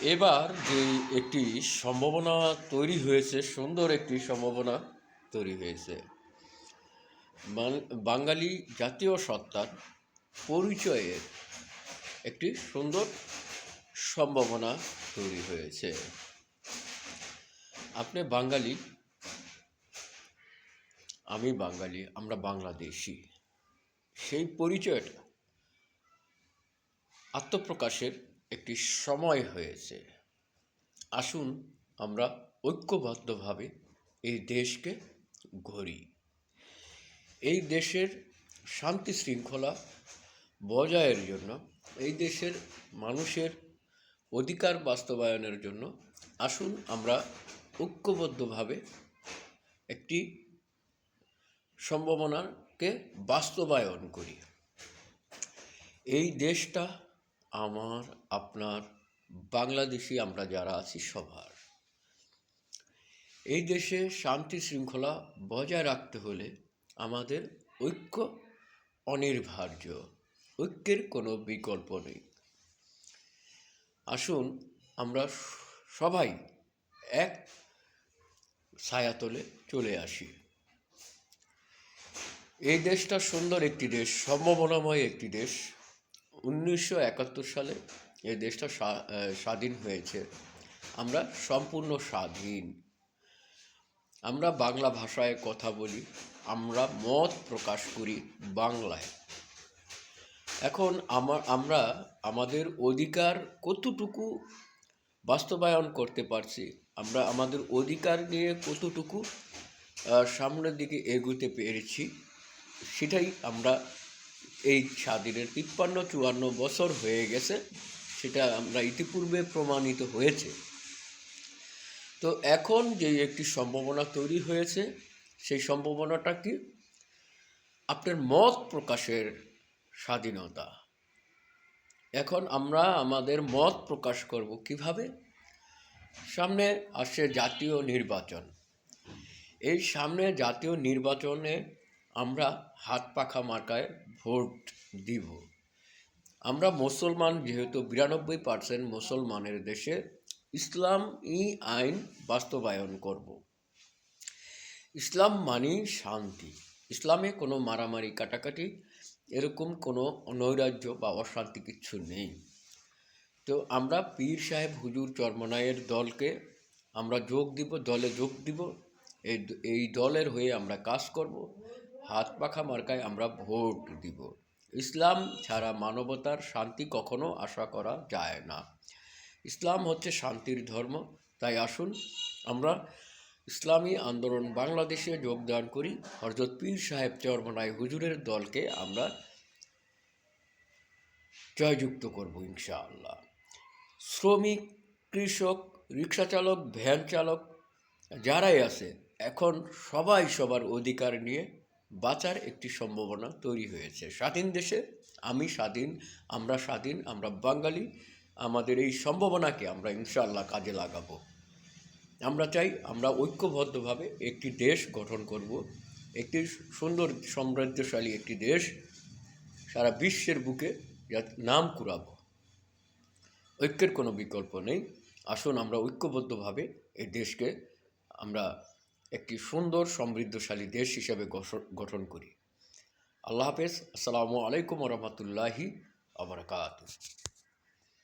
এবার যে একটি সম্ভাবনা তৈরি হয়েছে, সুন্দর একটি সম্ভাবনা তৈরি হয়েছে। বাঙালি জাতীয় সত্তার পরিচয়ের একটি সুন্দর সম্ভাবনা তৈরি হয়েছে। আপনি বাঙালি, আমি বাঙালি, আমরা বাংলাদেশি। সেই পরিচয়টা আত্মপ্রকাশের একটি সময় হয়েছে। আসুন আমরা ঐক্যবদ্ধভাবে এই দেশকে গড়ি। এই দেশের শান্তি শৃঙ্খলা বজায়ের জন্য, এই দেশের মানুষের অধিকার বাস্তবায়নের জন্য আসুন আমরা ঐক্যবদ্ধভাবে একটি সম্ভাবনাকে বাস্তবায়ন করি। এই দেশটা আমার, আপনার, বাংলাদেশি আমরা যারা আছি সবার। এই দেশে শান্তি শৃঙ্খলা বজায় রাখতে হলে আমাদের ঐক্য অনির্বার্য ঐক্যের কোনো বিকল্প নেই। আসুন আমরা সবাই এক ছায়াতলে চলে আসি। এই দেশটা সুন্দর একটি দেশ, সম্ভাবনাময় একটি দেশ। উনিশশো একাত্তর সালে এই দেশটা স্বা- স্বাধীন হয়েছে। আমরা সম্পূর্ণ স্বাধীন। আমরা বাংলা ভাষায় কথা বলি, আমরা মত প্রকাশ করি বাংলায়। এখন আমার আমরা আমাদের অধিকার কতটুকু বাস্তবায়ন করতে পারছি, আমরা আমাদের অধিকার নিয়ে কতটুকু সামনের দিকে এগোতে পেরেছি, সেটাই আমরা এই স্বাধীনের তিপ্পান্ন, চুয়ান্ন বছর হয়ে গেছে, সেটা আমরা ইতিপূর্বে প্রমাণিত হয়েছে। তো এখন যে একটি সম্ভাবনা তৈরি হয়েছে, সেই সম্ভাবনাটা কি? আপনার মত প্রকাশের স্বাধীনতা। এখন আমরা আমাদের মত প্রকাশ করব কীভাবে? সামনে আসছে জাতীয় নির্বাচন। এই সামনে জাতীয় নির্বাচনে আমরা হাত পাখা মার্কায় ভোট দিব। আমরা মুসলমান, যেহেতু বিরানব্বই পার্সেন্ট মুসলমানের দেশে ইসলাম ই আইন বাস্তবায়ন করব। ইসলাম মানি শান্তি। ইসলামে কোনো মারামারি, কাটাকাটি, এরকম কোনো নৈরাজ্য বা অশান্তি কিচ্ছু নেই। তো আমরা পীর সাহেব হুজুর চরমনায়ের দলকে আমরা যোগ দিব, দলে যোগ দিব। এই এই দলের হয়ে আমরা কাজ করব। হাত পাখা মার্কায় আমরা ভোট দিব। ইসলাম ছাড়া মানবতার শান্তি কখনো আশা করা যায় না। ইসলাম হচ্ছে শান্তির ধর্ম। তাই আসুন আমরা ইসলামী আন্দোলন বাংলাদেশে যোগদান করি। হরজত পীর সাহেব চরমনাই হুজুরের দলকে আমরা জয়যুক্ত করব ইনশাআল্লাহ। শ্রমিক, কৃষক রিক্সা চালক ভ্যান চালক যারাই আছে, এখন সবাই সবার অধিকার নিয়ে বাঁচার একটি সম্ভাবনা তৈরি হয়েছে। স্বাধীন দেশে আমি স্বাধীন, আমরা স্বাধীন, আমরা বাঙালি, আমাদের এই সম্ভাবনাকে আমরা ইনশাআল্লাহ কাজে লাগাবো। আমরা চাই আমরা ঐক্যবদ্ধভাবে একটি দেশ গঠন করব, একটি সুন্দর সমৃদ্ধশালী একটি দেশ সারা বিশ্বের বুকে নাম কুড়াবো। ঐক্যের কোনো বিকল্প নেই। আসুন আমরা ঐক্যবদ্ধভাবে এই দেশকে আমরা একটি সুন্দর সমৃদ্ধশালী দেশ হিসেবে গঠন- করি। আল্লাহ হাফেজ। আসসালামু আলাইকুম রহমতুল্লাহি আবরকাত